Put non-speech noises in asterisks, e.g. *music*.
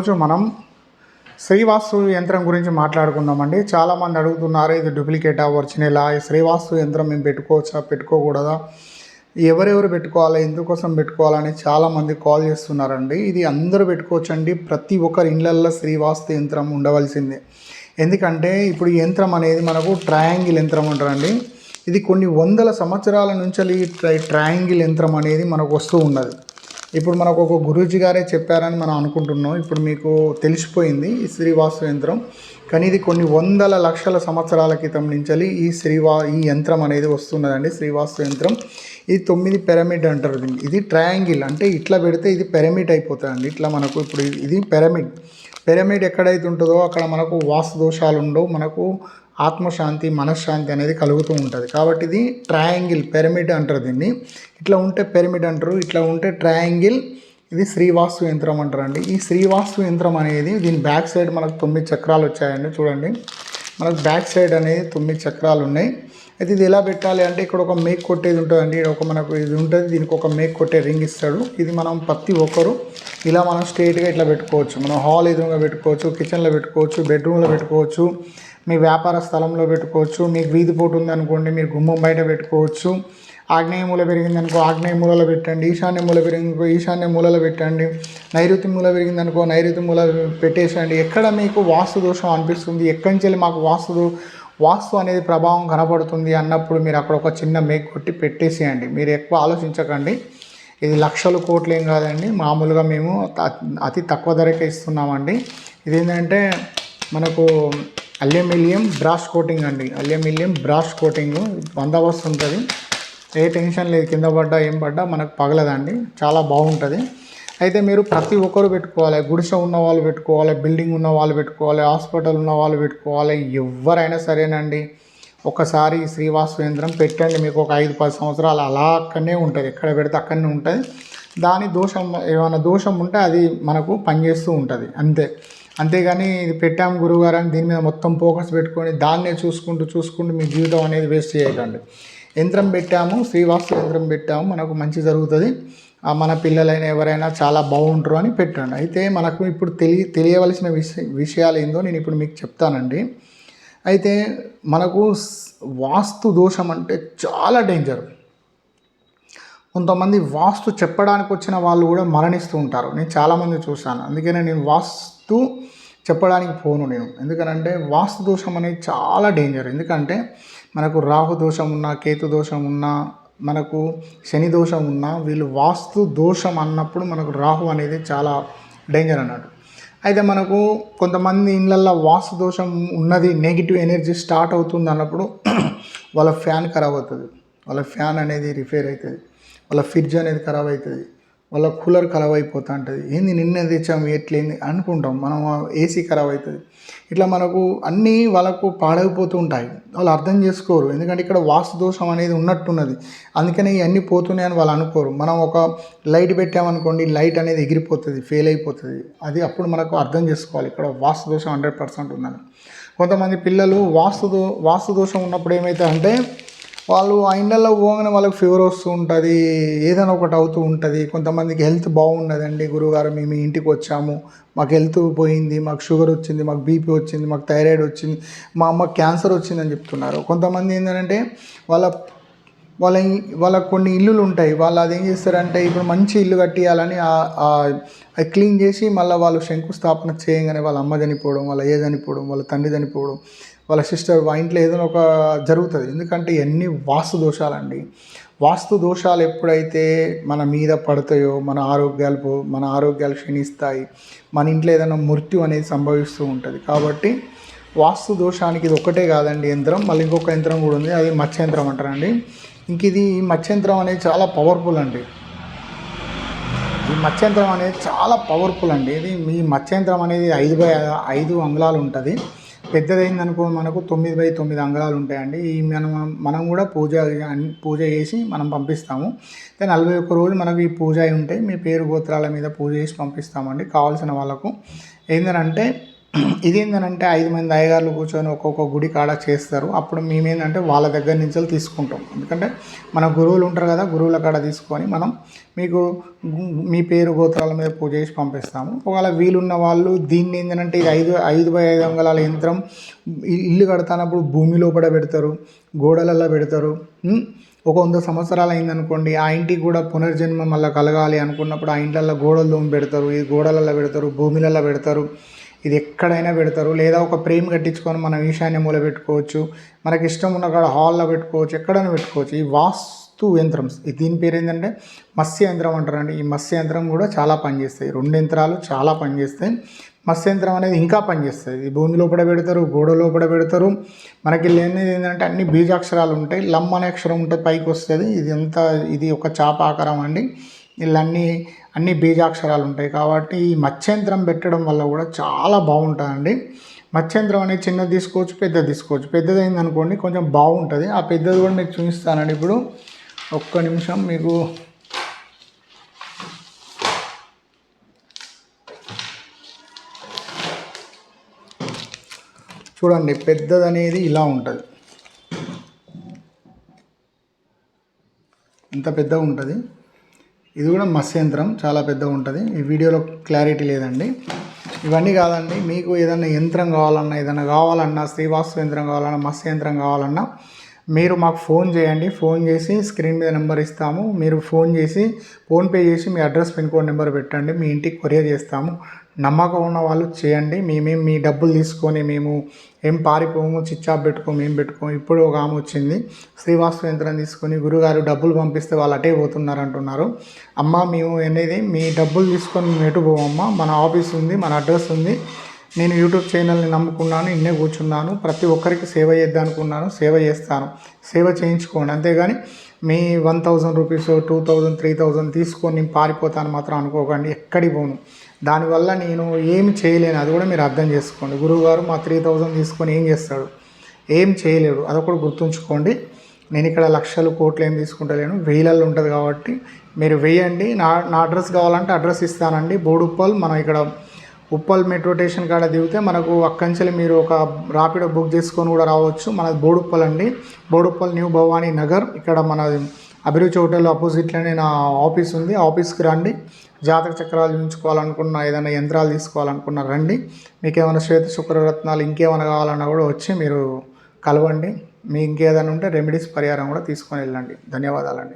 ఈరోజు మనం శ్రీవాస్తు యంత్రం గురించి మాట్లాడుకుందామండి. చాలామంది అడుగుతున్నారు ఇది డూప్లికేటా ఒరిజినలా ఈ శ్రీవాస్తు యంత్రం మేము పెట్టుకోవచ్చా? పెట్టుకోకూడదా? ఎవరెవరు పెట్టుకోవాలి? ఎందుకోసం పెట్టుకోవాలని చాలామంది కాల్ చేస్తున్నారండి. ఇది అందరూ పెట్టుకోవచ్చండి. ప్రతి ఒక్కరి ఇళ్ళల్లో శ్రీవాస్తు యంత్రం ఉండవలసిందే. ఎందుకంటే ఇప్పుడు ఈ యంత్రం అనేది మనకు ట్రయాంగిల్ యంత్రం అంటారండి. ఇది కొన్ని వందల సంవత్సరాల నుంచి ఈ ట్రయాంగిల్ యంత్రం అనేది మనకు వస్తూ ఉన్నది. ఇప్పుడు మనకు ఒక గురూజీ గారే చెప్పారని మనం అనుకుంటున్నాం. ఇప్పుడు మీకు తెలిసిపోయింది ఈ శ్రీవాస్తు యంత్రం. కానీ ఇది కొన్ని వందల లక్షల సంవత్సరాల క్రితం నుంచి ఈ శ్రీవా ఈ యంత్రం అనేది వస్తున్నదండి శ్రీవాస్తు యంత్రం. ఇది తొమ్మిది పిరమిడ్ అంటారు దీన్ని. ఇది ట్రయాంగిల్ అంటే ఇట్లా పెడితే ఇది పిరమిడ్ అయిపోతుందండి. ఇట్లా మనకు ఇప్పుడు ఇది పిరమిడ్. పిరమిడ్ ఎక్కడైతే ఉంటుందో అక్కడ మనకు వాస్తు దోషాలు ఉండవు మనకు ఆత్మశాంతి మనశ్శాంతి అనేది కలుగుతూ ఉంటుంది. కాబట్టి ఇది ట్రయాంగిల్ పిరమిడ్ అంటారు దీన్ని. ఇట్లా ఉంటే పిరమిడ్ అంటారు ఇట్లా ఉంటే ట్రయాంగిల్. ఇది శ్రీవాస్తు యంత్రం అంటారండి ఈ శ్రీవాస్తు యంత్రం అనేది దీని బ్యాక్ సైడ్ మనకు తొమ్మిది చక్రాలు వచ్చాయండి చూడండి. మనకు బ్యాక్ సైడ్ అనేది తొమ్మిది చక్రాలు ఉన్నాయి. అయితే ఇది ఎలా పెట్టాలి అంటే ఇక్కడ ఒక మేక్ కొట్టేది ఉంటుందండి. ఇక్కడ ఒక మనకు ఇది ఉంటుంది దీనికి ఒక మేక్ కొట్టే రింగ్ ఇస్తాడు. ఇది మనం ప్రతి ఒక్కరు ఇలా మనం స్ట్రైట్గా ఇట్లా పెట్టుకోవచ్చు. మనం హాల్ ఎదురుగా పెట్టుకోవచ్చు కిచెన్లో పెట్టుకోవచ్చు బెడ్రూమ్లో పెట్టుకోవచ్చు. మీ వ్యాపార స్థలంలో పెట్టుకోవచ్చు మీకు వీధి పోటు ఉందనుకోండి మీరు గుమ్మం బయట పెట్టుకోవచ్చు. ఆగ్నేయ మూల పెరిగింది అనుకో ఆగ్నేయ మూలలో పెట్టండి ఈశాన్య మూల పెరిగిందనుకో ఈశాన్య మూలలో పెట్టండి. నైరుతి మూల పెరిగింది అనుకో నైరుతి మూల పెట్టేసండి ఎక్కడ మీకు వాస్తు దోషం అనిపిస్తుంది ఎక్కడి నుంచి వెళ్ళి మాకు వాస్తు వాస్తు అనేది ప్రభావం కనపడుతుంది అన్నప్పుడు మీరు అక్కడ ఒక చిన్న మేక్ కొట్టి పెట్టేసేయండి. మీరు ఎక్కువ ఆలోచించకండి. ఇది లక్షలు కోట్లు ఏం కాదండి. మామూలుగా మేము అతి తక్కువ ధరకే ఇస్తున్నామండి. ఇదేంటంటే మనకు అల్యూమినియం బ్రాష్ కోటింగ్ అండి. అల్యూమినియం బ్రాష్ కోటింగ్ బందోబస్తు ఉంటుంది ఏ టెన్షన్ లేదు కింద పడ్డా ఏం పడ్డా మనకు పగలదండి. చాలా బాగుంటుంది. అయితే మీరు ప్రతి ఒక్కరు పెట్టుకోవాలి. గుడిసె ఉన్న వాళ్ళు పెట్టుకోవాలి బిల్డింగ్ ఉన్న వాళ్ళు పెట్టుకోవాలి హాస్పిటల్ ఉన్న వాళ్ళు పెట్టుకోవాలి. ఎవరైనా సరేనండి. ఒకసారి ఈ పెట్టండి. మీకు ఒక ఐదు పది సంవత్సరాలు అలా అక్కడనే ఉంటుంది. ఎక్కడ పెడితే అక్కడనే ఉంటుంది. దాని దోషం ఏమైనా దోషం ఉంటే అది మనకు పనిచేస్తూ ఉంటుంది. అంతే. అంతేగాని ఇది పెట్టాము గురువుగారు అని దీని మీద మొత్తం ఫోకస్ పెట్టుకొని దాన్నే చూసుకుంటూ చూసుకుంటూ మీ జీవితం అనేది వేస్ట్ చేయకండి. యంత్రం పెట్టాము శ్రీవాస్తు యంత్రం పెట్టాము మనకు మంచి జరుగుతుంది. ఆ మన పిల్లలైనా ఎవరైనా చాలా బాగుంటారు అని పెట్టండి. అయితే మనకు ఇప్పుడు తెలియ తెలియవలసిన విషయ విషయాలు ఏందో నేను ఇప్పుడు మీకు చెప్తానండి. అయితే మనకు వాస్తు దోషం అంటే చాలా డేంజర్ కొంతమంది వాస్తు చెప్పడానికి వచ్చిన వాళ్ళు కూడా మరణిస్తూ ఉంటారు. నేను చాలామంది చూశాను. అందుకనే నేను వాస్తు చెప్పడానికి పోను నేను. ఎందుకనంటే వాస్తు దోషం అనేది చాలా డేంజర్ ఎందుకంటే మనకు రాహు దోషం ఉన్నా కేతు దోషం ఉన్నా మనకు శని దోషం ఉన్నా వీళ్ళు వాస్తు దోషం అన్నప్పుడు మనకు రాహు అనేది చాలా డేంజర్ అన్నట్టు. అయితే మనకు కొంతమంది ఇళ్ళల్లో వాస్తు దోషం ఉన్నది నెగిటివ్ ఎనర్జీ స్టార్ట్ అవుతుంది అన్నప్పుడు *clears throat* వాళ్ళ ఫ్యాన్ ఖరాబ్ అవుతుంది. వాళ్ళ ఫ్యాన్ అనేది రిపేర్ అవుతుంది. వాళ్ళ ఫ్రిడ్జ్ అనేది ఖరాబ్ అవుతుంది. వాళ్ళ కూలర్ ఖరాబ్ అయిపోతూ ఉంటుంది ఏంది నిన్న తెచ్చాము ఎట్లేంది అనుకుంటాం. మనం ఏసీ ఖరాబ్ అవుతుంది ఇట్లా మనకు అన్నీ వాళ్ళకు పాడైపోతూ ఉంటాయి వాళ్ళు అర్థం చేసుకోరు. ఎందుకంటే ఇక్కడ వాస్తు దోషం అనేది ఉన్నట్టున్నది. అందుకనే ఇవన్నీ పోతున్నాయని వాళ్ళు అనుకోరు. మనం ఒక లైట్ పెట్టామనుకోండి లైట్ అనేది ఎగిరిపోతుంది ఫెయిల్ అయిపోతుంది అది అప్పుడు మనకు అర్థం చేసుకోవాలి. ఇక్కడ వాస్తు దోషం హండ్రెడ్ పర్సెంట్ ఉందని. కొంతమంది పిల్లలు వాస్తు దో వాస్తు దోషం ఉన్నప్పుడు ఏమైతే అంటే వాళ్ళు ఆ ఇండ్లలో పోగానే వాళ్ళకి ఫీవర్ వస్తూ ఉంటుంది ఏదైనా ఒకటి అవుతూ ఉంటుంది. కొంతమందికి హెల్త్ బాగున్నదండి గురువుగారు మేము ఇంటికి వచ్చాము. మాకు హెల్త్ పోయింది మాకు షుగర్ వచ్చింది మాకు బీపీ వచ్చింది మాకు థైరాయిడ్ వచ్చింది మా అమ్మకి క్యాన్సర్ వచ్చిందని చెప్తున్నారు. కొంతమంది ఏంటంటే వాళ్ళ వాళ్ళ వాళ్ళ కొన్ని ఇల్లులు ఉంటాయి. వాళ్ళు అది ఏం చేస్తారంటే ఇప్పుడు మంచి ఇల్లు కట్టియాలని అది క్లీన్ చేసి మళ్ళీ వాళ్ళు శంకుస్థాపన చేయగానే వాళ్ళ అమ్మ చనిపోవడం వాళ్ళ ఏ చనిపోవడం వాళ్ళ తండ్రి చనిపోవడం వాళ్ళ సిస్టర్ వాళ్ళ ఇంట్లో ఏదైనా ఒక జరుగుతుంది. ఎందుకంటే ఇవన్నీ వాస్తు దోషాలండి. వాస్తు దోషాలు ఎప్పుడైతే మన మీద పడతాయో మన ఆరోగ్యాలు మన ఆరోగ్యాలు క్షీణిస్తాయి మన ఇంట్లో ఏదైనా మృత్యు అనేది సంభవిస్తూ ఉంటుంది. కాబట్టి వాస్తు దోషానికి ఇది ఒకటే కాదండి యంత్రం. మళ్ళీ ఇంకొక యంత్రం కూడా ఉంది. అది మత్స్యంత్రం అంటారండి. ఇంక ఇది మత్స్యంత్రం యంత్రం అనేది చాలా పవర్ఫుల్ అండి. ఈ మత్స్యంత్రం అనేది చాలా పవర్ఫుల్ అండి. ఇది మీ మత్స్యంత్రం అనేది ఐదు బై ఐదు అంగుళాలు ఉంటుంది. పెద్దదైందనుకో మనకు తొమ్మిది బై తొమ్మిది అంగళాలు ఉంటాయండి ఈ మనం మనం కూడా పూజ పూజ చేసి మనం పంపిస్తాము. నలభై ఒక్క రోజు మనకు ఈ పూజ అయి మీ పేరు గోత్రాల మీద పూజ చేసి పంపిస్తామండి కావాల్సిన వాళ్ళకు. ఏంటంటే ఇదేంటంటే ఐదు మంది అయ్యగారులు కూర్చొని ఒక్కొక్క గుడి కాడ చేస్తారు. అప్పుడు మేమేంటంటే వాళ్ళ దగ్గర నుంచి తీసుకుంటాం. ఎందుకంటే మన గురువులు ఉంటారు కదా గురువుల కాడ తీసుకొని మనం మీకు మీ పేరు గోత్రాల మీద పూజ చేసి పంపిస్తాము. ఒకవేళ వీలున్న వాళ్ళు దీన్ని ఏంటంటే ఇది ఐదు ఐదు బై ఐదు అంగళాల యంత్రం ఇల్లు కడతానప్పుడు భూమి లోపల పెడతారు గోడలలో పెడతారు. ఒక వంద సంవత్సరాలు అయిందనుకోండి ఆ ఇంటికి కూడా పునర్జన్మ మళ్ళీ కలగాలి అనుకున్నప్పుడు ఆ ఇంట్లల్లో గోడలు పెడతారు ఈ గోడలలో పెడతారు భూమిలలో పెడతారు. ఇది ఎక్కడైనా పెడతారు. లేదా ఒక ప్రేమ్ కట్టించుకొని మనం ఈశాన్య మూల పెట్టుకోవచ్చు. మనకి ఇష్టం ఉన్న కాడ హాల్లో పెట్టుకోవచ్చు. ఎక్కడైనా పెట్టుకోవచ్చు. ఈ వాస్తు యంత్రం దీని పేరు ఏంటంటే మత్స్య యంత్రం అంటారండి. ఈ మత్స్య యంత్రం కూడా చాలా పనిచేస్తాయి. రెండు యంత్రాలు చాలా పనిచేస్తాయి. మత్స్య యంత్రం అనేది ఇంకా పనిచేస్తుంది ఇది భూమి లోపల పెడతారు గోడ లోపల పెడతారు. మనకి లేనిది ఏంటంటే అన్ని బీజాక్షరాలు ఉంటాయి. లమ్ అనే అక్షరం ఉంటుంది పైకి వస్తుంది. ఇది ఎంత ఇది ఒక చాప ఆకారం అండి. వీళ్ళన్నీ అన్ని బీజాక్షరాలు ఉంటాయి కాబట్టి ఈ మత్స్యంత్రం పెట్టడం వల్ల కూడా చాలా బాగుంటుందండి. మత్స్యంత్రం అనేది చిన్నది తీసుకోవచ్చు పెద్దది తీసుకోవచ్చు. పెద్దది అయింది అనుకోండి కొంచెం బాగుంటుంది. ఆ పెద్దది కూడా మీకు చూపిస్తానండి ఇప్పుడు. ఒక్క నిమిషం మీకు చూడండి పెద్దది అనేది ఇలా ఉంటుంది. ఎంత పెద్దగా ఉంటుంది. ఇది కూడా మత్స్యంత్రం చాలా పెద్దగా ఉంటుంది. ఈ వీడియోలో క్లారిటీ లేదండి. ఇవన్నీ కాదండి మీకు ఏదైనా యంత్రం కావాలన్నా ఏదైనా కావాలన్నా శ్రీవాస్తు యంత్రం కావాలన్నా మత్స్య యంత్రం కావాలన్నా మీరు మాకు ఫోన్ చేయండి. ఫోన్ చేసి స్క్రీన్ మీద నెంబర్ ఇస్తాము. మీరు ఫోన్ చేసి ఫోన్పే చేసి మీ అడ్రస్ పిన్ కోడ్ నెంబర్ పెట్టండి. మీ ఇంటికి కొరియర్ చేస్తాము. నమ్మకం ఉన్న వాళ్ళు చేయండి. మేమేం మీ డబ్బులు తీసుకొని మేము ఏం పారిపోము చిచ్చాప్ పెట్టుకోము ఏం పెట్టుకోము. ఇప్పుడు ఒక ఆమె వచ్చింది. శ్రీవాస్తు యంత్రం తీసుకొని గురుగారు డబ్బులు పంపిస్తే వాళ్ళు అటే పోతున్నారు అంటున్నారు. అమ్మ మేము అనేది మీ డబ్బులు తీసుకొని మేము ఎటు పోవమ్మా? మన ఆఫీస్ ఉంది మన అడ్రస్ ఉంది. నేను యూట్యూబ్ ఛానల్ని నమ్ముకున్నాను ఇన్నే కూర్చున్నాను ప్రతి ఒక్కరికి సేవ చేద్దామనుకున్నాను సేవ చేస్తాను. సేవ చేయించుకోండి. అంతేగాని మీ one thousand rupees two thousand three thousand తీసుకొని నేను పారిపోతాను మాత్రం అనుకోకండి. ఎక్కడికి పోను. దానివల్ల నేను ఏమి చేయలేను. అది కూడా మీరు అర్థం చేసుకోండి. గురువుగారు మా త్రీ థౌజండ్ తీసుకొని ఏం చేస్తాడు? ఏం చేయలేడు. అదొకటి గుర్తుంచుకోండి. నేను ఇక్కడ లక్షలు కోట్లు ఏం తీసుకుంటలేను. వేలల్లో ఉంటుంది కాబట్టి మీరు వేయండి. నా నా అడ్రస్ కావాలంటే అడ్రస్ ఇస్తానండి. బోడుప్పల్ మనం ఇక్కడ ఉప్పల్ మెట్రో స్టేషన్ కాడ దిగితే మనకు అక్కంచెలు మీరు ఒక రాపిడో బుక్ చేసుకొని కూడా రావచ్చు. మన బోడుప్పల్ అండి. బోడుప్పల్ న్యూ భవానీ నగర్. ఇక్కడ మన అభిరుచి హోటల్ ఆపోజిట్లోనే నా ఆఫీస్ ఉంది. ఆఫీస్కి రండి. జాతక చక్రాలు ఉంచుకోవాలనుకున్న ఏదైనా యంత్రాలు తీసుకోవాలనుకున్న రండి. మీకు ఏమైనా శ్వేత శుక్రరత్నాలు ఇంకేమైనా కావాలన్నా కూడా వచ్చి మీరు కలవండి. మీ ఇంకేదైనా ఉంటే రెమెడీస్ పరిహారం కూడా తీసుకొని వెళ్ళండి. ధన్యవాదాలండి.